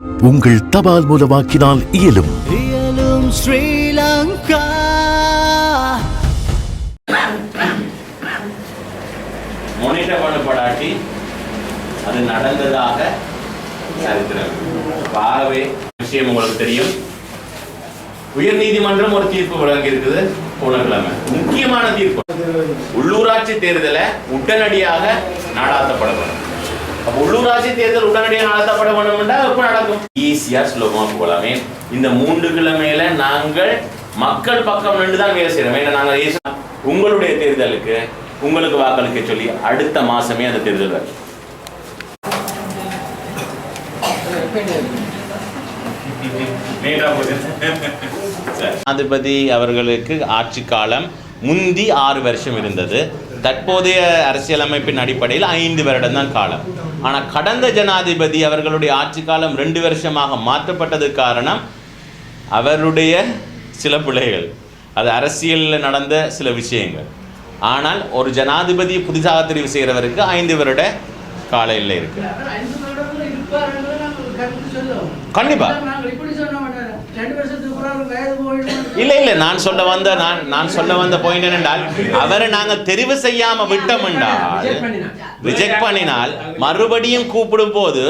உங்கள் தபால் மூலமாக்கினால் இயலும். இயலும் ஸ்ரீலங்கா. அது நடந்ததாக சரித்திரம். ஆகவே விஷயம் உங்களுக்கு தெரியும். உயர் நீதிமன்றம் ஒரு தீர்ப்பு வழங்கி இருக்குது போன கிழமை முக்கியமான தீர்ப்பு. உள்ளூராட்சி தேர்தலை உடனடியாக நாடாத்தப்பட வேண்டும் அப்ப உள்ளூராட்சி தேர்தல் உடனடியாக நடத்தப்பட வேண்டும்னா எப்ப நடக்கும்? ஈஸியா சுலபமா போகலாமே இந்த மூன்று கிழமையில நாங்கள் மக்கள் பக்கம் நின்று தான் வேலை செய்யறோம் ஏன்னா நாங்கள் உங்களுடைய தேர்தலுக்கு உங்களுக்கு வாக்களிக்க சொல்லி அடுத்த மாசமே அந்த தேர்தல் வரும். ஜனாதிபதி அவர்களுக்கு ஆட்சி காலம் முந்தி ஆறு வருஷம் இருந்தது. தற்போதைய அரசியலமைப்பின் அடிப்படையில் ஐந்து வருடம் தான் காலம். ஆனால் கடந்த ஜனாதிபதி அவர்களுடைய ஆட்சி காலம் ரெண்டு வருஷமாக மாற்றப்பட்டது காரணம் அவருடைய சில பிழைகள். அது அரசியலில் நடந்த சில விஷயங்கள். ஆனால் ஒரு ஜனாதிபதி புதிதாக தெரிவு செய்கிறவருக்கு ஐந்து வருட கால எல்லை இருக்கு ஐந்து வருடங்கள் இருப்பார்கள் நாங்கள் கருத்து சொல்லுவோம். கண்டிப்பா. நாங்கள். இல்ல இல்ல நான் சொல்ல வந்த நான் நான் சொல்ல வந்த பாயிண்ட் என்னென்றால் அவரை நாங்க தெரிவு செய்யாம விட்டோம் என்றால் ரிஜெக்ட் பண்ணினால் மறுபடியும் கூப்பிடும் போது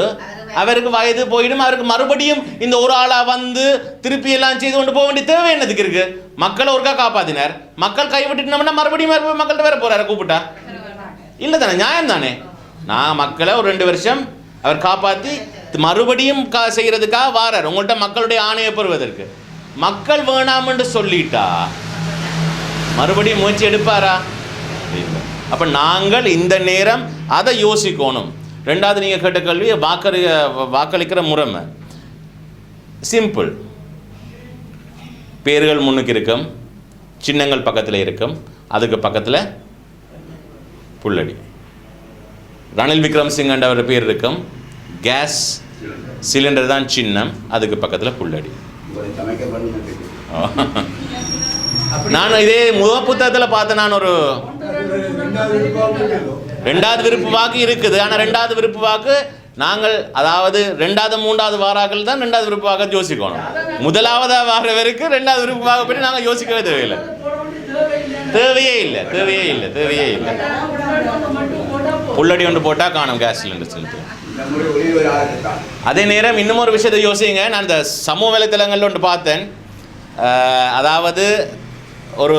அவருக்கு வயது போயிடும் அவருக்கு மறுபடியும் இந்த ஒரு ஆளா வந்து திருப்பி எல்லாம் செய்து கொண்டு போக வேண்டிய தேவை என்னதுக்கு இருக்கு? மக்களை ஒருக்கா காப்பாத்தினார். மக்கள் கைவிட்டுட்டோம்னா மறுபடியும் மறுபடியும் மக்கள்கிட்ட வேற போறாரு கூப்பிட்டா? இல்லை தானே நியாயம் தானே? நான் மக்களை ஒரு ரெண்டு வருஷம் அவர் காப்பாற்றி மறுபடியும் கா செய்கிறதுக்காக வாரார். உங்கள்கிட்ட மக்களுடைய ஆணையை பெறுவதற்கு. மக்கள் வேணாம்னு சொல்லிட்டா மறுபடியும் முயற்சி எடுப்பாரா? இல்லை. அப்போ நாங்கள் இந்த நேரம் அதை யோசிக்கணும். ரெண்டாவது நீங்கள் கேட்ட கல்வி வாக்களி வாக்களிக்கிற முறைமை. சிம்பிள் பேர்கள் முன்னுக்கு இருக்கும் சின்னங்கள் பக்கத்தில் இருக்கும் அதுக்கு பக்கத்தில் புள்ளடி. ரணில் விக்ரம் சிங் பேர் இருக்கும் கேஸ் சிலிண்டர் தான் சின்னம் அதுக்கு பக்கத்தில் புள்ளடி. நான் இதே முக புத்தகத்தில் பார்த்த நான் ஒரு ரெண்டாவது விருப்பு வாக்கு இருக்குது. ஆனால் ரெண்டாவது விருப்பு வாக்கு நாங்கள் அதாவது ரெண்டாவது மூன்றாவது வாராக்கள் தான் ரெண்டாவது விருப்பு வாக்க யோசிக்கணும். முதலாவதாக வாரவருக்கு ரெண்டாவது விருப்பு வாக்க பற்றி நாங்கள் யோசிக்கவே தேவையில்லை. தேவையே இல்லை தேவையே இல்லை தேவையே இல்லை. புல்லடி ஒன்று போட்டால் காணும் கேஸ் சிலிண்டர் சிலிண்டர். அதே நேரம் இன்னும் ஒரு விஷயத்தை யோசிங்க. நான் இந்த சமூக வலைத்தளங்களில் ஒன்று பார்த்தேன். அதாவது ஒரு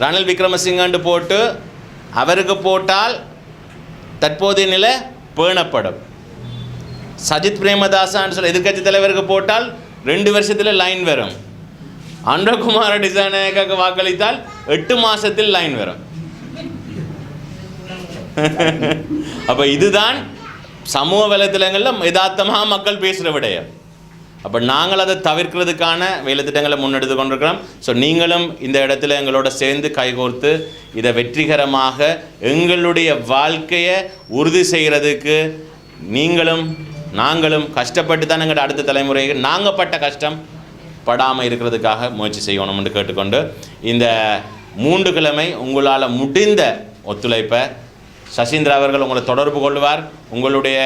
ரணில் விக்ரமசிங்கன்று போட்டு அவருக்கு போட்டால் தற்போதைய நிலை பேணப்படும். சஜித் பிரேமதாசான்னு சொல்ல எதிர்க்கட்சி தலைவருக்கு போட்டால் ரெண்டு வருஷத்தில் லைன் வரும். அன்றகுமார டிசைனேக்காக வாக்களித்தால் எட்டு மாதத்தில் லைன் வரும். அப்போ இதுதான் சமூக வலைத்தளங்களில் யதார்த்தமாக மக்கள் பேசுகிற விடயம். அப்போ நாங்கள் அதை தவிர்க்கிறதுக்கான வேலைத்திட்டங்களை முன்னெடுத்து கொண்டிருக்கிறோம். ஸோ நீங்களும் இந்த இடத்துல எங்களோட சேர்ந்து கைகோர்த்து இதை வெற்றிகரமாக எங்களுடைய வாழ்க்கையை உறுதி செய்கிறதுக்கு நீங்களும் நாங்களும் கஷ்டப்பட்டு தான் எங்களோட அடுத்த தலைமுறைக்கு நாங்கள் பட்ட கஷ்டம் படாமல் இருக்கிறதுக்காக முயற்சி செய்யணும்னு கேட்டுக்கொண்டு இந்த மூன்று கிழமை உங்களால் முடிந்த ஒத்துழைப்பை சசீந்திரா அவர்கள் உங்களை தொடர்பு கொள்வார். உங்களுடைய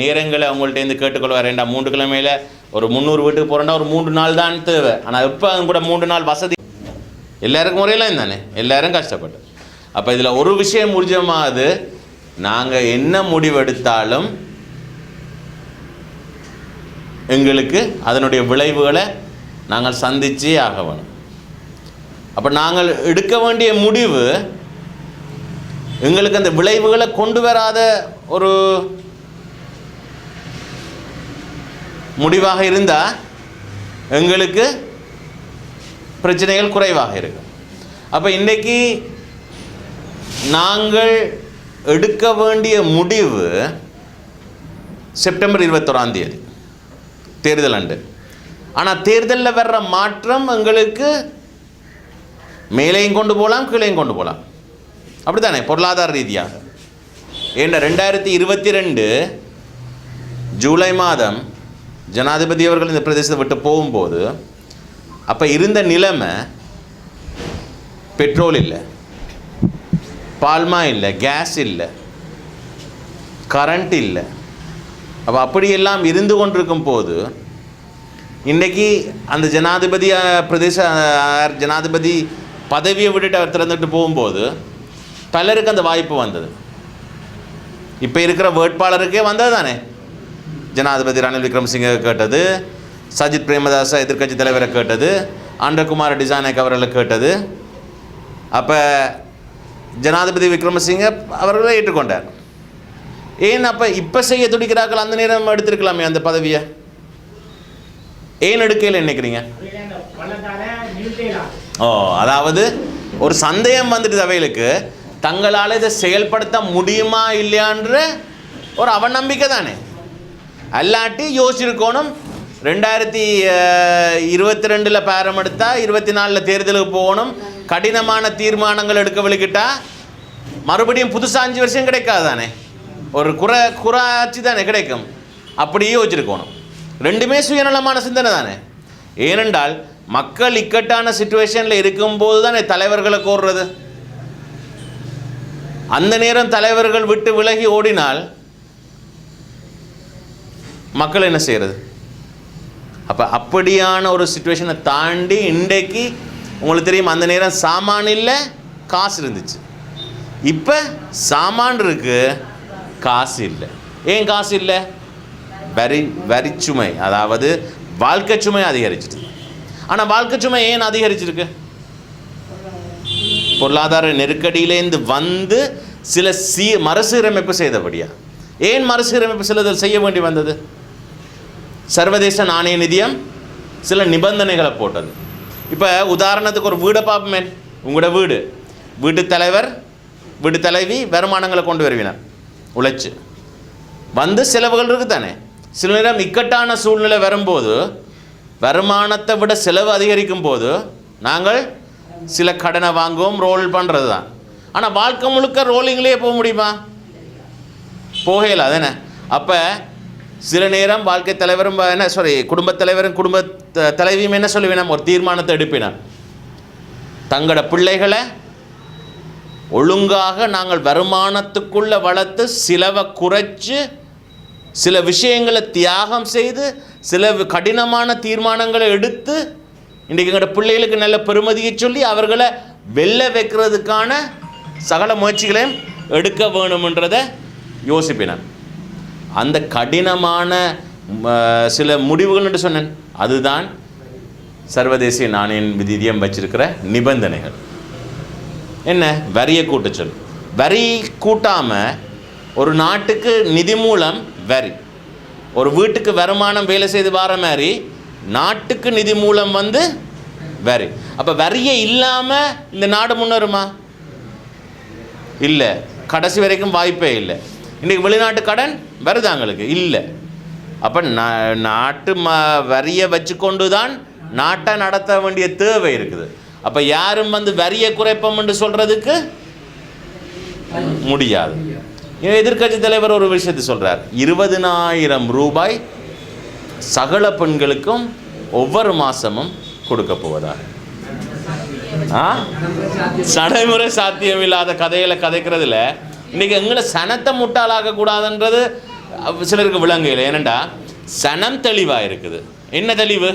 நேரங்களை உங்கள்கிட்டேருந்து கேட்டுக்கொள்வார். ஏண்டா மூன்று கிழமையில் ஒரு முந்நூறு வீட்டுக்கு போகிறோன்னா ஒரு மூன்று நாள் தான் தேவை. ஆனால் இப்போ கூட மூன்று நாள் வசதி? எல்லாருக்கும் முறையெல்லாம் தானே? எல்லாரும் கஷ்டப்பட்டு. அப்போ இதில் ஒரு விஷயம் முடிஞ்சமாவது நாங்கள் என்ன முடிவெடுத்தாலும் எங்களுக்கு அதனுடைய விளைவுகளை நாங்கள் சந்திச்சே ஆக வேணும் அப்போ நாங்கள் எடுக்க வேண்டிய முடிவு எங்களுக்கு அந்த விளைவுகளை கொண்டு வராத ஒரு முடிவாக இருந்தால் எங்களுக்கு பிரச்சனைகள் குறைவாக இருக்கும். அப்போ இன்றைக்கி நாங்கள் எடுக்க வேண்டிய முடிவு செப்டம்பர் இருபத்தொராம் தேதி தேர்தல் அண்டு ஆனால் தேர்தலில் வர்ற மாற்றம் எங்களுக்கு மேலேயும் கொண்டு போகலாம் கீழேயும் கொண்டு போகலாம். அப்படித்தானே? பொருளாதார ரீதியாக ஏன்னா ரெண்டாயிரத்தி இருபத்தி ரெண்டு ஜூலை மாதம் ஜனாதிபதி அவர்கள் இந்த பிரதேசத்தை விட்டு போகும்போது அப்போ இருந்த நிலைமை பெட்ரோல் இல்லை பால்மா இல்லை கேஸ் இல்லை கரண்ட் இல்லை. அப்போ அப்படியெல்லாம் இருந்து கொண்டிருக்கும் போது இன்றைக்கி அந்த ஜனாதிபதி பிரதேச ஜனாதிபதி பதவியை விட்டுட்டு அவர் திறந்துட்டு போகும்போது பலருக்கு அந்த வாய்ப்பு வந்தது. இப்போ இருக்கிற வேட்பாளருக்கே வந்தது தானே ஜனாதிபதி ரணில் விக்ரமசிங்க கேட்டது சஜித் பிரேமதாச எதிர்க்கட்சி தலைவரை கேட்டது ஆண்டகுமார் டிசானக் அவர்களை கேட்டது. அப்போ ஜனாதிபதி விக்ரமசிங்க அவர்களை ஏற்றுக்கொண்டார். ஏன் அப்போ இப்போ செய்ய துடிக்கிறார்கள்? அந்த நேரம் எடுத்திருக்கலாமே அந்த பதவியை. ஏன் எடுக்கையில் நினைக்கிறீங்க? ஓ அதாவது ஒரு சந்தேகம் வந்துட்டு அவைகளுக்கு. தங்களால் இதை செயல்படுத்த முடியுமா இல்லையான்ற ஒரு அவநம்பிக்கை தானே. அல்லாட்டி யோசிச்சிருக்கணும். ரெண்டாயிரத்தி இருபத்தி ரெண்டில் பேரம் எடுத்தா இருபத்தி நாலில் தேர்தலுக்கு போகணும். கடினமான தீர்மானங்கள் எடுக்க விழுக்கிட்டா மறுபடியும் புதுசாக அஞ்சு வருஷம் கிடைக்காது தானே. ஒரு குறை குறாச்சி தானே கிடைக்கும். அப்படியே வச்சுருக்கணும் ரெண்டுமே சுயநலமான சிந்தனை தானே. ஏனென்றால் மக்கள் இக்கட்டான சுச்சுவேஷனில் இருக்கும்போது தானே தலைவர்களை கோர்றது. அந்த நேரம் தலைவர்கள் விட்டு விலகி ஓடினால் மக்கள் என்ன செய்கிறது அப்போ அப்படியான ஒரு சுச்சுவேஷனை தாண்டி இன்றைக்கு உங்களுக்கு தெரியும் அந்த நேரம் சாமான் இல்லை காசு இருந்துச்சு. இப்போ சாமான் இருக்கு காசு இல்லை. ஏன் காசு இல்லை? வரி வரிச்சுமை அதாவது வாழ்க்கை சுமை அதிகரிச்சிட்டு ஆனால் வாழ்க்கை சுமை ஏன் அதிகரிச்சிருக்கு? பொருளாதார நெருக்கடியிலேருந்து வந்து சில சீ மறுசீரமைப்பு செய்தபடியா? ஏன் மறுசீரமைப்பு சிலதில் செய்ய வேண்டி வந்தது? சர்வதேச நாணய நிதியம் சில நிபந்தனைகளை போட்டது. இப்போ உதாரணத்துக்கு ஒரு வீடை பார்ப்போமே. உங்களோட வீடு. வீட்டு தலைவர் வீட்டு தலைவி வருமானங்களை கொண்டு வருவினர். உழைச்சு. வந்து செலவுகள் இருக்குது தானே சில நேரம் இக்கட்டான சூழ்நிலை வரும்போது வருமானத்தை விட செலவு அதிகரிக்கும் போது நாங்கள் சில கடனை வாங்குவோம் ரோல் பண்ணுறது தான் ஆனால் வாழ்க்கை முழுக்க ரோலிங்லேயே போக முடியுமா? போகல அதானே அப்போ சில நேரம் வாழ்க்கை தலைவரும் என்ன சாரி குடும்பத் தலைவரும் குடும்ப த- தலைவியும் என்ன சொல்லுவினம் ஒரு தீர்மானத்தை எடுப்பினார். தங்களோட பிள்ளைகளை ஒழுங்காக நாங்கள் வருமானத்துக்குள்ளே வளர்த்து சிலவை குறைச்சு சில விஷயங்களை தியாகம் செய்து சில கடினமான தீர்மானங்களை எடுத்து இன்றைக்கு எங்களோட பிள்ளைகளுக்கு நல்ல பெருமதியை சொல்லி அவர்களை வெல்ல வைக்கிறதுக்கான சகல முயற்சிகளையும் எடுக்க வேணுமென்றதை யோசிப்பினான் அந்த கடினமான சில முடிவுகள் என்று சொன்னேன். அதுதான் சர்வதேசிய நாணயம் விதியம் வச்சிருக்கிற நிபந்தனைகள். என்ன? வரியை கூட்ட சொல். வரி கூட்டாமல் ஒரு நாட்டுக்கு நிதி மூலம் வரி. ஒரு வீட்டுக்கு வருமானம் வேலை செய்து வர மாதிரி நாட்டுக்கு நிதி மூலம் வந்து வரி. அப்போ வரியை இல்லாமல் இந்த நாடு முன்னேறுமா? இல்லை. கடைசி வரைக்கும் வாய்ப்பே இல்லை. இன்றைக்கி வெளிநாட்டு கடன் வருதாங்களுக்கு இல்லை. அப்போ நாட்டு ம வரியை வச்சுக்கொண்டு தான் நாட்டை நடத்த வேண்டிய தேவை இருக்குது. அப்போ யாரும் வந்து வரியை குறைப்போம்னு என்று சொல்கிறதுக்கு முடியாது. எதிர்க்கட்சி தலைவர் ஒரு விஷயத்தை சொல்கிறார் இருபதினாயிரம் ரூபாய் சகல பெண்களுக்கும் ஒவ்வொரு மாதமும் கொடுக்க போவதா ஆ? நடைமுறை சாத்தியம் இல்லாத கதையில கதைக்கிறதுல இன்னைக்கு எங்களை சனத்தை முட்டாளாக கூடாதுன்றது சிலருக்கு விளங்கையில் ஏனண்டா? சனம் தெளிவாக இருக்குது என்ன தெளிவு?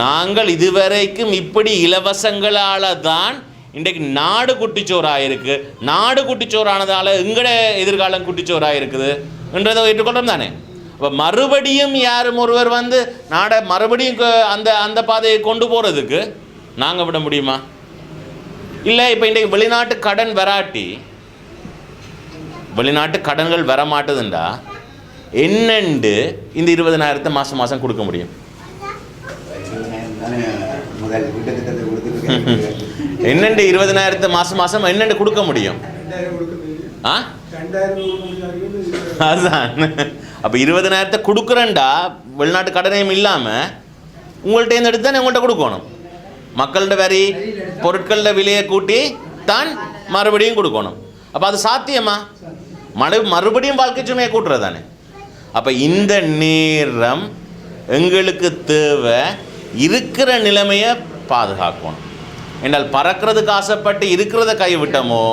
நாங்கள் இதுவரைக்கும் இப்படி இலவசங்களால் தான் இன்றைக்கு நாடு குட்டிச்சோறாக இருக்கு நாடு குட்டிச்சோறானதால் எங்கட எதிர்காலம் குட்டிச்சோறாக இருக்குது என்றதை ஏற்றுக்கொள்றோம் தானே? அப்போ மறுபடியும் யாரும் ஒருவர் வந்து நாடை மறுபடியும் அந்த அந்த பாதையை கொண்டு போகிறதுக்கு நாங்கள் விட முடியுமா? இல்லை இப்போ இன்றைக்கு வெளிநாட்டு கடன் வராட்டி வெளிநாட்டு கடன்கள் வர மாட்டுதுண்டா என்னண்டு இந்த இருபதனாயிரத்தை மாதம் மாதம் கொடுக்க முடியும்? என்னண்டு இருபதனாயிரத்தை மாதம் மாதம் என்னண்டு கொடுக்க முடியும்? ஆ? அதுதான் அப்போ இருபதனாயிரத்தை கொடுக்குறேன்டா வெளிநாட்டு கடனையும் இல்லாமல் உங்கள்கிட்ட இருந்து எடுத்து தானே உங்கள்கிட்ட கொடுக்கணும். மக்கள்கிட்ட வரி பொருட்களோட விலையை கூட்டி தான் மறுபடியும் கொடுக்கணும். அப்போ அது சாத்தியமா? மறு மறுபடியும் வாழ்க்கை சுமையை கூட்டுறது தானே. அப்போ இந்த நேரம் எங்களுக்கு தேவை இருக்கிற நிலைமையை பாதுகாக்கணும். என்றால் பறக்கிறதுக்கு ஆசைப்பட்டு இருக்கிறத கைவிட்டோமோ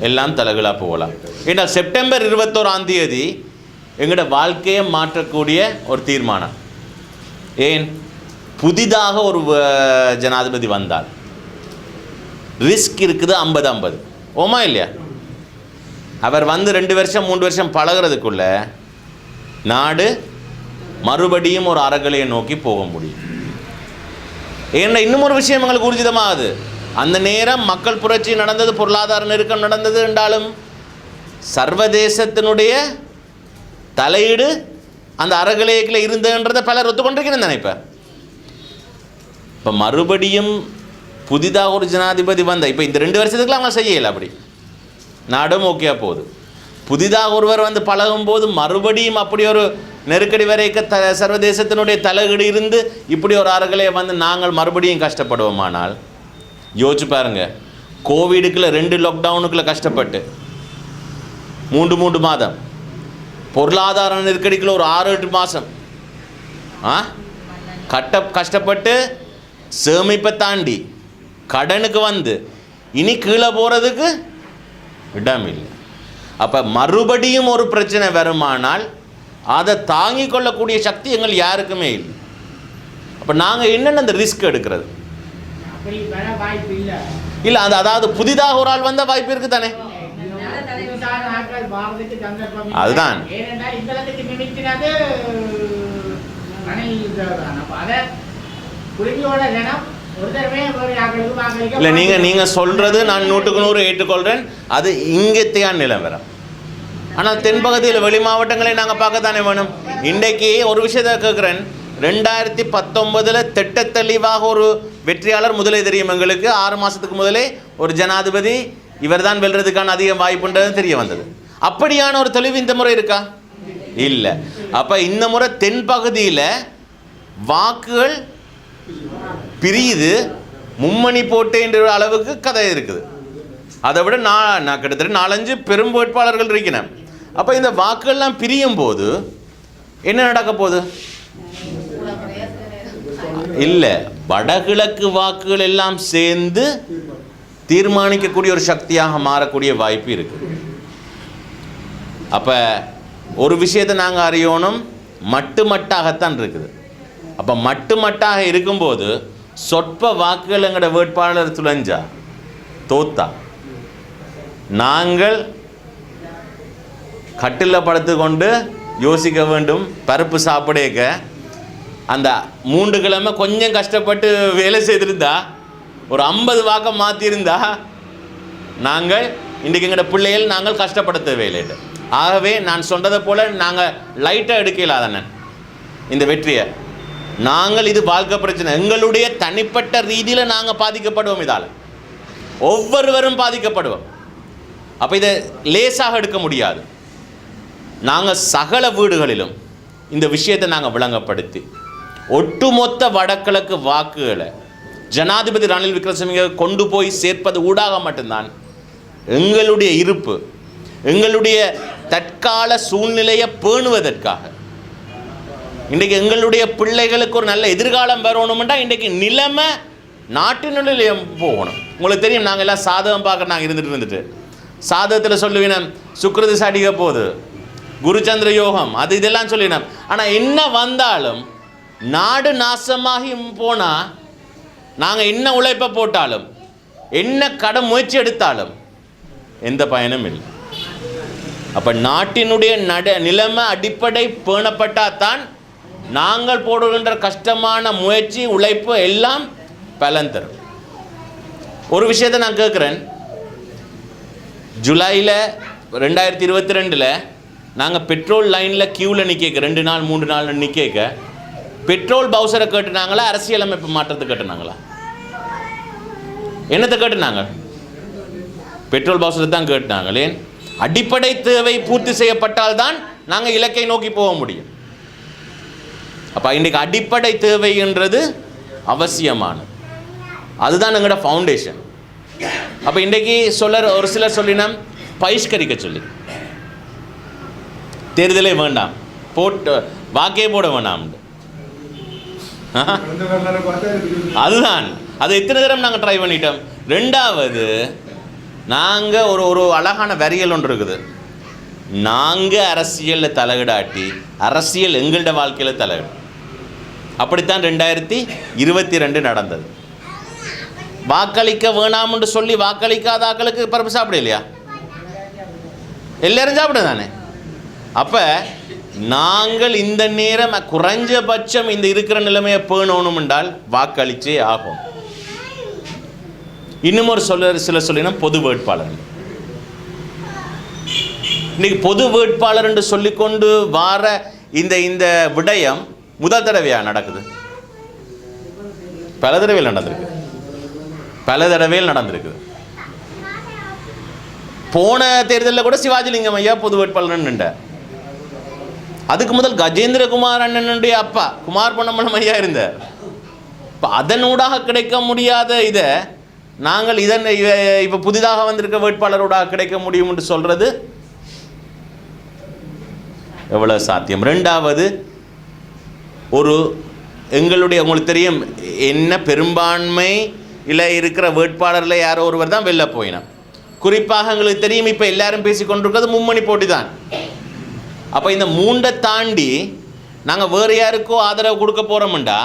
எல்லாம் தலைகளாக போகலாம். ஏன்னா செப்டம்பர் இருபத்தோராம் தேதி எங்களோட வாழ்க்கையை மாற்றக்கூடிய ஒரு தீர்மானம். ஏன்? புதிதாக ஒரு ஜனாதிபதி வந்தால். ரிஸ்க் இருக்குது ஐம்பது ஐம்பது. ஓமா இல்லையா? அவர் வந்து ரெண்டு வருஷம் மூன்று வருஷம் பழகிறதுக்குள்ள நாடு மறுபடியும் ஒரு அறகலையை நோக்கி போக முடியும். ஏன்னா இன்னும் ஒரு விஷயம் எங்களுக்கு ஊர்ஜிதமாகுது அந்த நேரம் மக்கள் புரட்சி நடந்தது பொருளாதார நெருக்கம் நடந்தது என்றாலும் சர்வதேசத்தினுடைய தலையீடு அந்த அறகலையக்கில் இருந்ததுன்றதை பலர் ஒத்துக்கொண்டிருக்கிறேன் நினைப்பேன் இப்போ? மறுபடியும் புதிதாக ஒரு ஜனாதிபதி வந்த இப்போ இந்த ரெண்டு வருஷத்துக்குலாம் அவங்க செய்யலை அப்படி. நாடும் ஓகே போகுது புதிதாக ஒருவர் வந்து பழகும் போது மறுபடியும் அப்படி ஒரு நெருக்கடி வரைக்க த சர்வதேசத்தினுடைய தலையீடு இருந்து இப்படி ஒரு அறகலையை வந்து நாங்கள் மறுபடியும் கஷ்டப்படுவோமானால் யோசிச்சு பாருங்க. கோவிடுக்குள்ள ரெண்டு லாக்டவுனுக்குள்ள கஷ்டப்பட்டு மூன்று மூன்று மாதம். பொருளாதார நெருக்கடிக்குள்ள ஒரு ஆறு எட்டு மாதம் ஆ? கட்ட கஷ்டப்பட்டு சேமிப்பை தாண்டி கடனுக்கு வந்து இனி கீழே போகிறதுக்கு இடம் இல்லை. அப்போ மறுபடியும் ஒரு பிரச்சனை வருமானால் அதை தாங்கிக் கொள்ளக்கூடிய சக்தி எங்கள் யாருக்குமே இல்லை. அப்போ நாங்கள் என்னென்ன அந்த ரிஸ்க் எடுக்கிறது? இல்லை அது அதாவது புதிதாக ஒரு ஆள் வந்தால் வாய்ப்பு இருக்குது தானே. அதுதான். தான். இல்லை நீங்கள் நீங்கள் சொல்கிறது நான் நூற்றுக்கு நூறு ஏற்றுக்கொள்கிறேன் அது இங்கத்தையான் நிலவரம் ஆனால் தென்பகுதியில் வெளி மாவட்டங்களை நாங்கள் பார்க்கத்தானே வேணும் இன்றைக்கு ஒரு விஷயத்தை கேட்குறேன் ரெண்டாயிரத்தி பத்தொன்பதில் திட்ட தெளிவாக ஒரு வெற்றியாளர் முதலே தெரியும் எங்களுக்கு. ஆறு மாதத்துக்கு முதலே ஒரு ஜனாதிபதி. இவர்தான் வெல்றதுக்கான அதிக வாய்ப்புன்றது தெரிய வந்தது. அப்படியான ஒரு தெளிவு இந்த முறை இருக்கா? இல்லை. அப்போ இந்த முறை தென்பகுதியில் வாக்குகள் பிரியுது. மும்மணி போட்டேன்ற அளவுக்கு கதை இருக்குது. அதை விட நான் நான் கிட்டத்தட்ட நாலஞ்சு பெரும் வேட்பாளர்கள் இருக்கிறேன் அப்போ இந்த வாக்குகள்லாம் பிரியும் போது என்ன நடக்க போகுது? இல்லை வடகிழக்கு வாக்குகள் எல்லாம் சேர்ந்து தீர்மானிக்கக்கூடிய ஒரு சக்தியாக மாறக்கூடிய வாய்ப்பு இருக்கு. அப்போ ஒரு விஷயத்தை நாங்கள் அறியணும் மட்டு மட்டாகத்தான் இருக்குது. அப்போ மட்டு மட்டாக இருக்கும்போது சொற்ப வாக்குகள் எங்களோட வேட்பாளர் துளைஞ்சா தோத்தா? நாங்கள் கட்டில் படுத்து கொண்டு யோசிக்க வேண்டும் பருப்பு சாப்பிடேக்க. அந்த மூன்று கிழமை கொஞ்சம் கஷ்டப்பட்டு வேலை செய்திருந்தா ஒரு ஐம்பது வாக்கம் மாற்றியிருந்தா நாங்கள் இன்றைக்கு எங்களோட பிள்ளைகள் நாங்கள் கஷ்டப்பட தேவையில்லை ஆகவே நான் சொன்னதை போல் நாங்கள் லைட்டாக எடுக்கல இந்த வெற்றியை. நாங்கள் இது வாழ்க்கை பிரச்சனை. எங்களுடைய தனிப்பட்ட ரீதியில் நாங்கள் பாதிக்கப்படுவோம் இதால். ஒவ்வொருவரும் பாதிக்கப்படுவோம். அப்போ இதை லேசாக எடுக்க முடியாது. நாங்கள் சகல வீடுகளிலும் இந்த விஷயத்தை நாங்கள் விளங்கப்படுத்தி ஒட்டுமொத்த வடகிழக்கு வாக்குகளை ஜனாதிபதி ரணில் விக்ரமசிங்க கொண்டு போய் சேர்ப்பது ஊடாக மட்டும்தான். எங்களுடைய இருப்பு எங்களுடைய தற்கால சூழ்நிலையை பேணுவதற்காக. இன்றைக்கு எங்களுடைய பிள்ளைகளுக்கு ஒரு நல்ல எதிர்காலம் வரணுமெண்டா இன்றைக்கு நிலைமை நாட்டினுடைய போகணும். உங்களுக்கு தெரியும் நாங்கள் எல்லாம் சாதகம் பார்க்க நாங்கள் இருந்துட்டு இருந்துட்டு. சாதகத்தில் சொல்லுவீனம் சுக்கிரதி சாடிக போகுது. குருச்சந்திர யோகம் அது இதெல்லாம் சொல்லினோம் ஆனால் என்ன வந்தாலும் நாடு நாசமாகி போனால் நாங்கள் என்ன உழைப்பை போட்டாலும் என்ன கடன் முயற்சி எடுத்தாலும் எந்த பயனும் இல்லை. அப்போ நாட்டினுடைய நட நிலைமை அடிப்படை பேணப்பட்டால் தான் நாங்கள் போடுகின்ற கஷ்டமான முயற்சி உழைப்பு எல்லாம் பலன் தரும். ஒரு விஷயத்தை நான் கேட்குறேன். ஜூலையில் ரெண்டாயிரத்தி இருபத்தி ரெண்டில் நாங்கள் பெட்ரோல் லைனில் க்யூவில் நிற்க ரெண்டு நாள் மூன்று நாள் நிற்க பெட்ரோல் பவுசரை கேட்டுனாங்களா அரசியலமைப்பு மாற்றத்தை கேட்டுனாங்களா? என்னத்தை கேட்டுனாங்க? பெட்ரோல் பவுசரை தான் கேட்டுனாங்களே. அடிப்படை தேவை பூர்த்தி செய்யப்பட்டால் தான் நாங்கள் இலக்கை நோக்கி போக முடியும். அப்போ இன்றைக்கு அடிப்படை தேவைன்றது அவசியமானது. அதுதான் எங்களோட ஃபவுண்டேஷன் அப்போ இன்றைக்கு சொல்ல ஒரு சிலர் சொல்லினா பயிஷ்கரிக்க சொல்லி. தேர்தலே வேண்டாம். போட்டு வாக்கே போட வேண்டாம் அதுதான். அது எத்தனை தரம் நாங்கள் ட்ரை பண்ணிட்டோம்? ரெண்டாவது நாங்கள் ஒரு ஒரு அழகான வரிகள் ஒன்று இருக்குது. நாங்கள் அரசியலில் தலையிடாட்டி அரசியல் எங்கள்ட வாழ்க்கையில் தலையிடும் அப்படித்தான் ரெண்டாயிரத்தி இருபத்தி ரெண்டு நடந்தது. வாக்களிக்க வேணாம்னு சொல்லி வாக்களிக்காத ஆக்களுக்கு பரப்பு சாப்பிட இல்லையா? எல்லாரும் சாப்பிட தானே அப்போ நாங்கள் இந்த நேரம் குறைஞ்சபட்சம் இந்த இருக்கிற நிலைமையை பேணணும் என்றால் வாக்களிச்சே ஆகும். இன்னும் ஒரு சொல்ல சில சொல்லினா பொது வேட்பாளர். இன்னைக்கு பொது வேட்பாளர் என்று சொல்லிக்கொண்டு வார இந்த இந்த விடயம் முதல் தடவையா நடக்குது? பல தடவையில் நடந்திருக்கு. பல தடவையில் நடந்திருக்குது போன தேர்தலில் கூட சிவாஜிலிங்கம் ஐயா பொது வேட்பாளர் நின்றார். அதுக்கு முதல் கஜேந்திரகுமார் அண்ணனுடைய அப்பா. குமார் பொன்னம்பலம் ஐயா இருந்தார் இப்போ அதனூடாக கிடைக்க முடியாத இதை நாங்கள் இதன் இப்போ புதிதாக வந்திருக்க வேட்பாளரோடாக கிடைக்க முடியும் என்று சொல்றது எவ்வளோ சாத்தியம்? ரெண்டாவது ஒரு எங்களுடைய உங்களுக்கு தெரியும் என்ன பெரும்பான்மை இல்லை இருக்கிற வேட்பாளரில் யாரோ ஒருவர் தான் வெளில போயினான் குறிப்பாக எங்களுக்கு தெரியும் இப்போ எல்லாரும் பேசி கொண்டிருக்கிறது மும்மணி போட்டி தான் அப்போ இந்த மூண்டை தாண்டி நாங்கள் வேறு யாருக்கோ ஆதரவு கொடுக்க போகிறோம்டா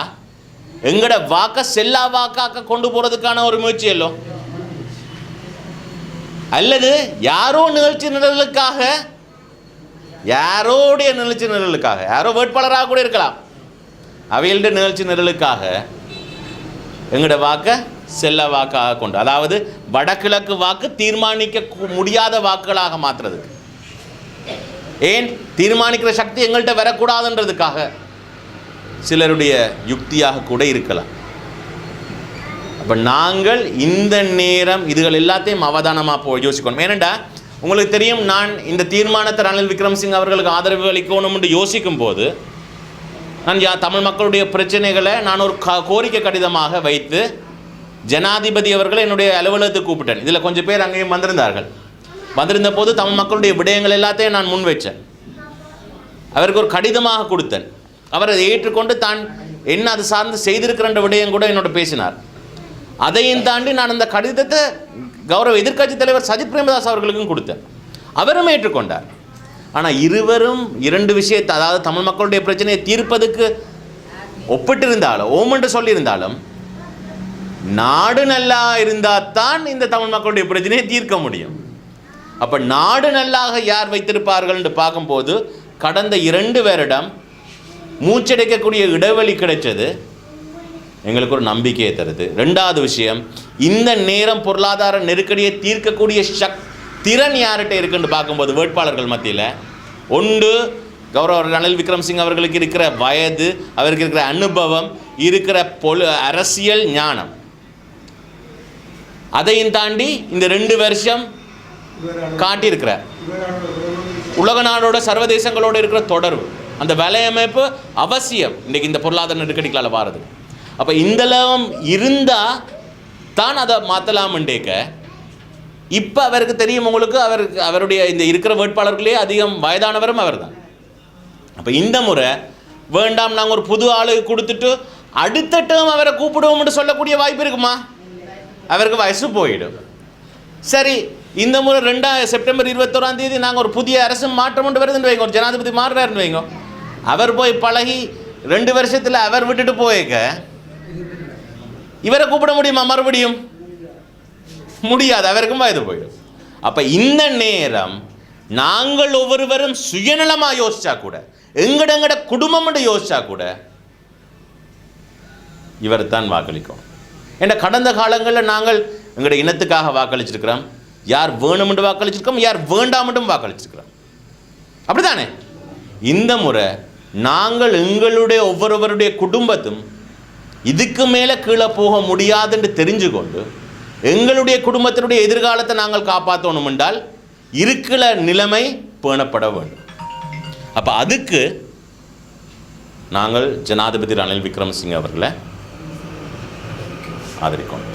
எங்கட வாக்க செல்லா வாக்காக்க கொண்டு போகிறதுக்கான ஒரு முயற்சி எல்லோ அல்லது யாரோ நிகழ்ச்சி நிரலுக்காக யாரோடைய நிகழ்ச்சி நிரலுக்காக யாரோ வேட்பாளராக கூட இருக்கலாம். அவைகளுடைய நிகழ்ச்சி நிரலுக்காக எங்களோட வாக்கை செல்ல வாக்காக கொண்டு அதாவது வடகிழக்கு வாக்கு தீர்மானிக்க முடியாத வாக்குகளாக மாற்றுறதுக்கு ஏன் தீர்மானிக்கிற சக்தி எங்கள்கிட்ட வரக்கூடாதுன்றதுக்காக சிலருடைய யுக்தியாக கூட இருக்கலாம். அப்போ நாங்கள் இந்த நேரம் இதுகள் எல்லாத்தையும் அவதானமாக போ யோசிக்கணும். ஏனண்டா உங்களுக்கு தெரியும் நான் இந்த தீர்மானத்தை ரணில் விக்ரம்சிங் அவர்களுக்கு ஆதரவு அளிக்கணும் என்று யோசிக்கும் போது நான் யா தமிழ் மக்களுடைய பிரச்சனைகளை நான் ஒரு க கோரிக்கை கடிதமாக வைத்து ஜனாதிபதி அவர்களை என்னுடைய அலுவலகத்துக்கு கூப்பிட்டேன். இதில் கொஞ்சம் பேர் அங்கேயும் வந்திருந்தார்கள். வந்திருந்த போது தமிழ் மக்களுடைய விடயங்கள் எல்லாத்தையும் நான் முன்வைச்சேன் அவருக்கு ஒரு கடிதமாக கொடுத்தேன். அவர் அதை ஏற்றுக்கொண்டு தான் என்ன அது சார்ந்து செய்திருக்கிற விடயம் கூட என்னோட பேசினார். அதையும் தாண்டி நான் அந்த கடிதத்தை கௌரவ எதிர்க்கட்சி தலைவர் சஜித் பிரேமதாஸ் அவர்களுக்கும் கொடுத்தேன். அவரும் ஏற்றுக்கொண்டார். ஆனால் இருவரும் இரண்டு விஷயத்தை அதாவது தமிழ் மக்களுடைய பிரச்சனையை தீர்ப்பதுக்கு ஒப்பிட்டிருந்தாலும் ஓம் என்று சொல்லியிருந்தாலும் நாடு நல்லா இருந்தால் தான் இந்த தமிழ் மக்களுடைய பிரச்சனையை தீர்க்க முடியும். அப்போ நாடு நல்லாக யார் வைத்திருப்பார்கள் என்று பார்க்கும்போது கடந்த இரண்டு வருடம் மூச்சடைக்கக்கூடிய இடைவெளி கிடைச்சது. எங்களுக்கு ஒரு நம்பிக்கையை தருது. ரெண்டாவது விஷயம் இந்த நேரம் பொருளாதார நெருக்கடியை தீர்க்கக்கூடிய சக் திறன் யார்கிட்ட இருக்குன்னு பார்க்கும்போது வேட்பாளர்கள் மத்தியில் ஒன்று கௌரவ ரணில் விக்ரம்சிங் அவர்களுக்கு இருக்கிற வயது அவருக்கு இருக்கிற அனுபவம் இருக்கிற பொழு அரசியல் ஞானம். அதையும் தாண்டி இந்த ரெண்டு வருஷம் காட்டியிருக்கிறார் உலக நாடோட சர்வதேசங்களோடு இருக்கிற தொடர்பு அந்த வலையமைப்பு அவசியம். இன்னைக்கு இந்த பொருளாதார நெருக்கடிகளால் வாரது. அப்போ இந்தளவும் இருந்தால் தான் அதை மாற்றலாமண்டேக்க இப்போ அவருக்கு தெரியும் உங்களுக்கு அவருக்கு அவருடைய இந்த இருக்கிற வேட்பாளர்களே அதிகம் வயதானவரும் அவர் தான் அப்போ இந்த முறை வேண்டாம் நாங்கள் ஒரு புது ஆளுக்கு கொடுத்துட்டு அடுத்த டேர்ம் அவரை கூப்பிடுவோம்னு சொல்லக்கூடிய வாய்ப்பு இருக்குமா? அவருக்கு வயசு போயிடும். சரி இந்த முறை ரெண்டா செப்டம்பர் இருபத்தோராம் தேதி நாங்கள் ஒரு புதிய அரசு மாற்றம் கொண்டு வருதுன்னு வைங்க. ஒரு ஜனாதிபதி மாறுறாருன்னு வைங்க. அவர் போய் பழகி ரெண்டு வருஷத்தில் அவர் விட்டுட்டு போயிருக்க இவரை கூப்பிட முடியுமா? மறுபடியும்? முடியாது. அவருக்கும் வயது போயிடும். அப்போ இந்த நேரம் நாங்கள் ஒவ்வொருவரும் சுயநலமாக யோசிச்சா கூட எங்கட எங்கட குடும்பம் யோசிச்சா கூட இவர் தான் வாக்களிக்கும். ஏன்னா கடந்த காலங்களில் நாங்கள் எங்களுடைய இனத்துக்காக வாக்களிச்சிருக்கிறோம்? யார் வேணுமென்று வாக்களிச்சிருக்கோம் யார் வேண்டாமென்றும் வாக்களிச்சிருக்கிறோம் அப்படிதானே இந்த முறை நாங்கள் எங்களுடைய ஒவ்வொருவருடைய குடும்பத்தும் இதுக்கு மேலே கீழே போக முடியாதுன்னு தெரிஞ்சு கொண்டு எங்களுடைய குடும்பத்தினுடைய எதிர்காலத்தை நாங்கள் காப்பாற்றணும் என்றால் இருக்கிற நிலைமை பேணப்பட வேண்டும். அப்போ அதுக்கு நாங்கள் ஜனாதிபதி ரணில் விக்ரமசிங்க அவர்களை ஆதரிக்கணும்.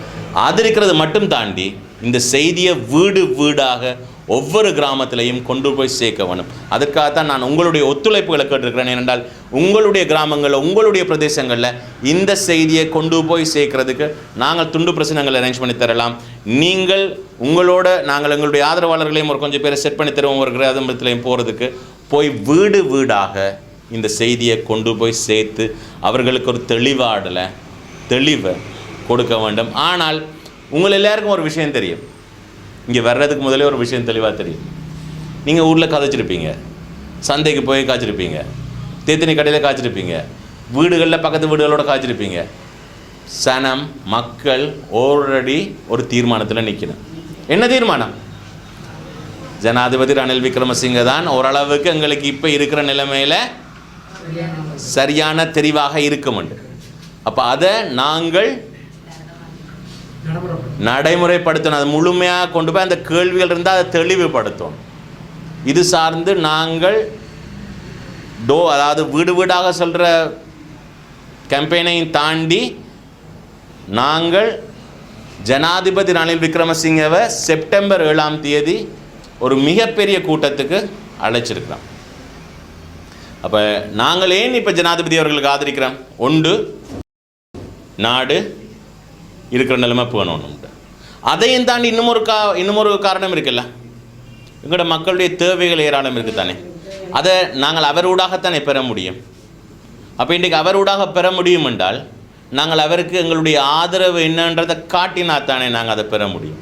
ஆதரிக்கிறது மட்டும் தாண்டி இந்த செய்தியை வீடு வீடாக ஒவ்வொரு கிராமத்திலையும் கொண்டு போய் சேர்க்க வேணும். அதற்காகத்தான் நான் உங்களுடைய ஒத்துழைப்புகளை கேட்டிருக்கிறேன். ஏனென்றால் உங்களுடைய கிராமங்களில் உங்களுடைய பிரதேசங்களில் இந்த செய்தியை கொண்டு போய் சேர்க்கறதுக்கு நாங்கள் துண்டு பிரசனங்கள் அரேஞ்ச் பண்ணி தரலாம். நீங்கள் உங்களோட நாங்கள் எங்களுடைய ஆதரவாளர்களையும் ஒரு கொஞ்சம் பேரை செட் பண்ணி தருவோம் ஒரு கிராமத்திலையும் போகிறதுக்கு போய் வீடு வீடாக இந்த செய்தியை கொண்டு போய் சேர்த்து அவர்களுக்கு ஒரு தெளிவாடலை தெளிவை கொடுக்க வேண்டும். ஆனால் உங்கள் எல்லாருக்கும் ஒரு விஷயம் தெரியும். இங்கே வர்றதுக்கு முதலே ஒரு விஷயம் தெளிவாக தெரியும். நீங்கள் ஊரில் கதைச்சிருப்பீங்க. சந்தைக்கு போய் காய்ச்சிருப்பீங்க. தேத்தினி கடையில் காய்ச்சிருப்பீங்க. வீடுகளில் பக்கத்து வீடுகளோட காய்ச்சிருப்பீங்க. சனம் மக்கள் ஓரடி ஒரு தீர்மானத்தில் நிற்கணும் என்ன தீர்மானம்? ஜனாதிபதி ரணில் விக்ரமசிங்க தான் ஓரளவுக்கு எங்களுக்கு இப்போ இருக்கிற நிலைமையில் சரியான தெரிவாக இருக்குமுண்டு அப்போ அதை நாங்கள் நடைமுறைப்படுத்தணும் அது முழுமையாக கொண்டு போய் அந்த கேள்விகள் இருந்தால் அதை தெளிவுபடுத்தணும் இது சார்ந்து நாங்கள் டோ அதாவது வீடு வீடாக சொல்கிற கேம்பெயினையும் தாண்டி நாங்கள் ஜனாதிபதி ரணில் விக்ரமசிங்கவை செப்டம்பர் ஏழாம் தேதி ஒரு மிகப்பெரிய கூட்டத்துக்கு அழைச்சிருக்கிறோம். அப்போ நாங்கள் ஏன் இப்போ ஜனாதிபதி அவர்களுக்கு ஆதரிக்கிறோம்? ஒன்று நாடு இருக்கிற நிலைமை போகணும்னு அதையும் தாண்டி இன்னும் ஒரு கா இன்னும் ஒரு காரணம் இருக்குல்ல? எங்களோட மக்களுடைய தேவைகள் ஏராளம் இருக்குது தானே அதை நாங்கள் அவரூடாகத்தானே பெற முடியும். அப்போ இன்றைக்கு அவரூடாக பெற முடியும் என்றால் நாங்கள் அவருக்கு எங்களுடைய ஆதரவு என்னன்றதை காட்டினா தானே நாங்கள் அதை பெற முடியும்.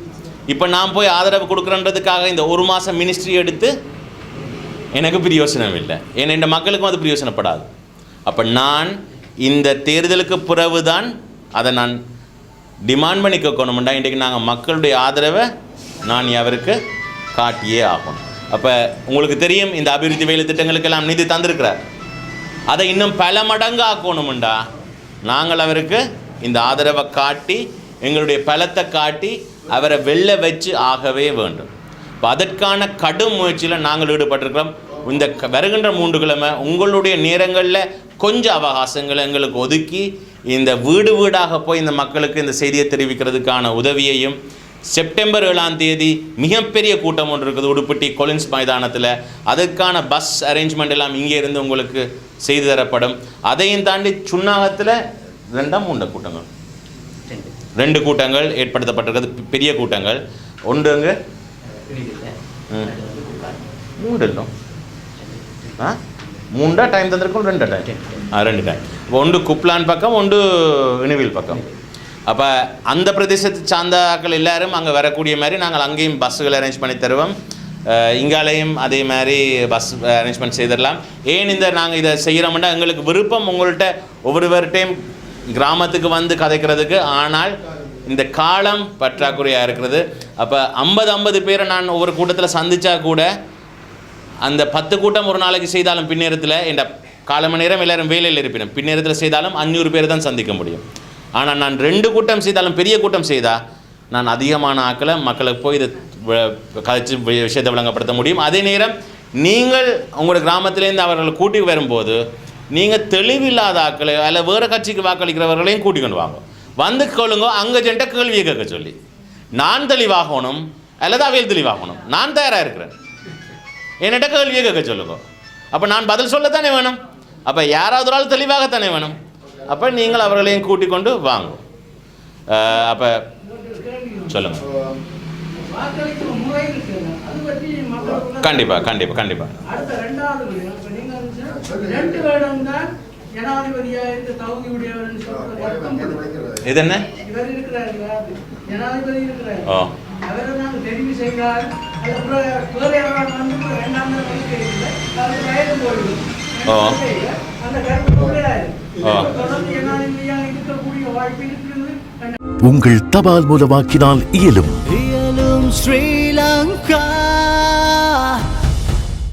இப்போ நான் போய் ஆதரவு கொடுக்குறன்றதுக்காக இந்த ஒரு மாதம் மினிஸ்ட்ரி எடுத்து எனக்கு பிரயோசனம் இல்லை. ஏன்னா இந்த மக்களுக்கும் அது பிரயோசனப்படாது. அப்போ நான் இந்த தேர்தலுக்கு பிறகு தான் அதை நான் டிமாண்ட் பண்ணி கேட்கணும்டா. இன்றைக்கு நாங்கள் மக்களுடைய ஆதரவை நான் அவருக்கு காட்டியே ஆகணும். அப்போ உங்களுக்கு தெரியும் இந்த அபிவிருத்தி வேலை திட்டங்களுக்கெல்லாம் நிதி தந்திருக்கிறார். அதை இன்னும் பல மடங்கு ஆக்கணும்டா. நாங்கள் அவருக்கு இந்த ஆதரவை காட்டி எங்களுடைய பலத்தை காட்டி அவரை வெளில வச்சு ஆகவே வேண்டும். இப்போ அதற்கான கடும் முயற்சியில் நாங்கள் ஈடுபட்டிருக்கிறோம். இந்த க- வருகின்ற மூன்று கிழமை உங்களுடைய நேரங்களில் கொஞ்சம் அவகாசங்களை எங்களுக்கு ஒதுக்கி இந்த வீடு வீடாக போய் இந்த மக்களுக்கு இந்த செய்தியை தெரிவிக்கிறதுக்கான உதவியையும் செப்டம்பர் ஏழாம் தேதி மிகப்பெரிய கூட்டம் ஒன்று இருக்குது உடுப்பட்டி கொலின்ஸ் மைதானத்தில். அதற்கான பஸ் அரேஞ்ச்மெண்ட் எல்லாம் இங்கே இருந்து உங்களுக்கு செய்து தரப்படும். அதையும் தாண்டி சுன்னாகத்தில் ரெண்டாம் மூன்று கூட்டங்கள். ரெண்டு. கூட்டங்கள் ஏற்படுத்தப்பட்டிருக்கிறது பெரிய கூட்டங்கள். ஒன்று அங்கே ஆ? மூண்டா டைம் தந்திருக்கோம் ரெண்டு டைம் ஆ ரெண்டு டைம் இப்போ ஒன்று குப்லான் பக்கம் ஒன்று இணுவில் பக்கம். அப்போ அந்த பிரதேசத்தை சார்ந்தாக்கள் எல்லாரும் அங்கே வரக்கூடிய மாதிரி நாங்கள் அங்கேயும் பஸ்ஸுகள் அரேஞ்ச் பண்ணி தருவோம். இங்காலையும் அதே மாதிரி பஸ் அரேஞ்ச்மெண்ட் செய்திடலாம். ஏன் இந்த நாங்கள் இதை செய்கிறோம்னா எங்களுக்கு விருப்பம் உங்கள்கிட்ட ஒவ்வொருவர்கிட்டையும் கிராமத்துக்கு வந்து கதைக்கிறதுக்கு ஆனால் இந்த காலம் பற்றாக்குறையாக இருக்கிறது. அப்போ ஐம்பது ஐம்பது பேரை நான் ஒவ்வொரு கூட்டத்தில் சந்தித்தா கூட அந்த பத்து கூட்டம் ஒரு நாளைக்கு செய்தாலும் பின்னேரத்தில் என்ற கால மணி நேரம் எல்லாரும் வேலையில் இருப்பினும் பின்னேரத்தில் செய்தாலும் அஞ்சூறு பேர் தான் சந்திக்க முடியும். ஆனால் நான் ரெண்டு கூட்டம் செய்தாலும் பெரிய கூட்டம் செய்தால் நான் அதிகமான ஆக்களை மக்களுக்கு போய் இதை கழிச்சு வி- விஷயத்தை விளங்கப்படுத்த முடியும். அதே நேரம் நீங்கள் உங்களோட கிராமத்திலேருந்து அவர்களை கூட்டி வரும்போது நீங்கள் தெளிவில்லாத ஆக்களை அல்ல வேறு கட்சிக்கு வாக்களிக்கிறவர்களையும் கூட்டி கொண்டு வாங்க. வந்து கொள்ளுங்க அங்கே சென்ற கேள்வியை கேட்க சொல்லி. நான் தெளிவாகணும் அல்லது அவையில் தெளிவாகணும். நான் தயாராக இருக்கிறேன். என்னிட்ட கேள்வியை கேட்க சொல்லுங்க. அப்போ நான் பதில் சொல்லத்தானே வேணும்? அப்போ யாராவது ஒரு ஆள் தெளிவாகத்தானே வேணும்? அப்போ நீங்கள் அவர்களையும் கூட்டிக் கொண்டு வாங்க. அப்போ சொல்லுங்க. உடையவர்னு சொல்றது பத்தொன்பது. இது என்ன? ஓ. அவரை நாங்கள் தெரிவு செய்தால் வந்து ரெண்டாம் வயது போயிடும். அந்த கருத்து இருக்கக்கூடிய வாய்ப்பு இருக்கிறது. உங்கள் தபால் மூலமாக்கினால் இயலும். இயலும் ஸ்ரீலங்கா.